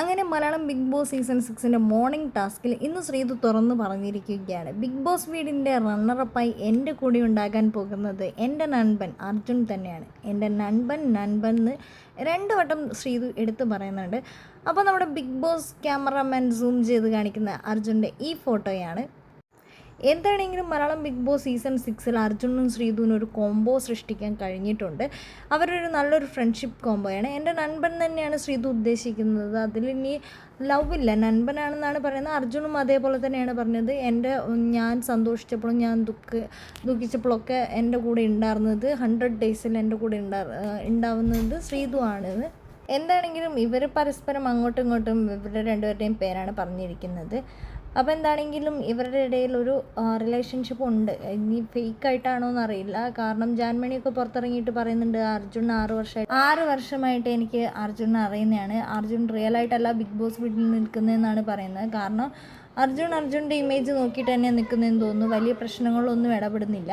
അങ്ങനെ Malayalam big boss season സിക്സിന്റെ morning ടാസ്കിൽ ഇന്ന് ശ്രീതു തുറന്നു പറഞ്ഞിരിക്കുകയാണ്. ബിഗ് ബോസ് വീടിന്റെ റണ്ണറപ്പായി എന്റെ കൂടെ ഉണ്ടാകാൻ പോകുന്നത് എന്റെ നൺപൻ അർജുൻ തന്നെയാണ്. എന്റെ നൺപൻ നൺപൻ എന്ന് രണ്ട് വട്ടം ശ്രീതു എടുത്തു പറയുന്നുണ്ട്. അപ്പോൾ നമ്മുടെ ബിഗ് ബോസ് ക്യാമറമാൻ സൂം ചെയ്ത് കാണിക്കുന്ന അർജുന്റെ ഈ ഫോട്ടോയാണ് എന്താണെങ്കിലും മലയാളം ബിഗ് ബോസ് സീസൺ സിക്സിൽ അർജുനും ശ്രീധുവിനും ഒരു കോംബോ സൃഷ്ടിക്കാൻ കഴിഞ്ഞിട്ടുണ്ട്. അവരൊരു നല്ലൊരു ഫ്രണ്ട്ഷിപ്പ് കോംബോയാണ് എന്റെ നൻപൻ തന്നെയാണ് ശ്രീധു ഉദ്ദേശിക്കുന്നത്. അതിലിനി ലവ് ഇല്ല. നൻപനാണെന്നാണ് പറയുന്നത്. അർജുനും അതേപോലെ തന്നെയാണ് പറഞ്ഞത്. എന്റെ ഞാൻ സന്തോഷിച്ചപ്പോഴും ഞാൻ ദുഃഖ ദുഃഖിച്ചപ്പോഴൊക്കെ എന്റെ കൂടെ ഉണ്ടായിരുന്നത് ഹൺഡ്രഡ് ഡേയ്സിൽ എന്റെ കൂടെ ഉണ്ടാ ഉണ്ടാവുന്നത് ശ്രീധു ആണ്. എന്താണെങ്കിലും ഇവർ പരസ്പരം അങ്ങോട്ടും ഇങ്ങോട്ടും ഇവരുടെ രണ്ടുപേരുടെയും പേരാണ് പറഞ്ഞിരിക്കുന്നത്. അപ്പോൾ എന്താണെങ്കിലും ഇവരുടെ ഇടയിൽ ഒരു റിലേഷൻഷിപ്പ് ഉണ്ട്. ഇനി ഫേക്ക് ആയിട്ടാണോ എന്നറിയില്ല. കാരണം ജാൻമണിയൊക്കെ പുറത്തിറങ്ങിയിട്ട് പറയുന്നുണ്ട് അർജുൻ ആറ് വർഷമായി ആറ് വർഷമായിട്ട് എനിക്ക് അർജുനെ അറിയുന്നതാണ്. അർജുൻ റിയൽ ആയിട്ടല്ല ബിഗ് ബോസ് വീട്ടിൽ നിൽക്കുന്നതെന്നാണ് പറയുന്നത്. കാരണം അർജുൻ അർജുന്റെ ഇമേജ് നോക്കിയിട്ട് തന്നെ നിൽക്കുന്നതെന്ന് തോന്നുന്നു. വലിയ പ്രശ്നങ്ങളൊന്നും ഇടപെടുന്നില്ല.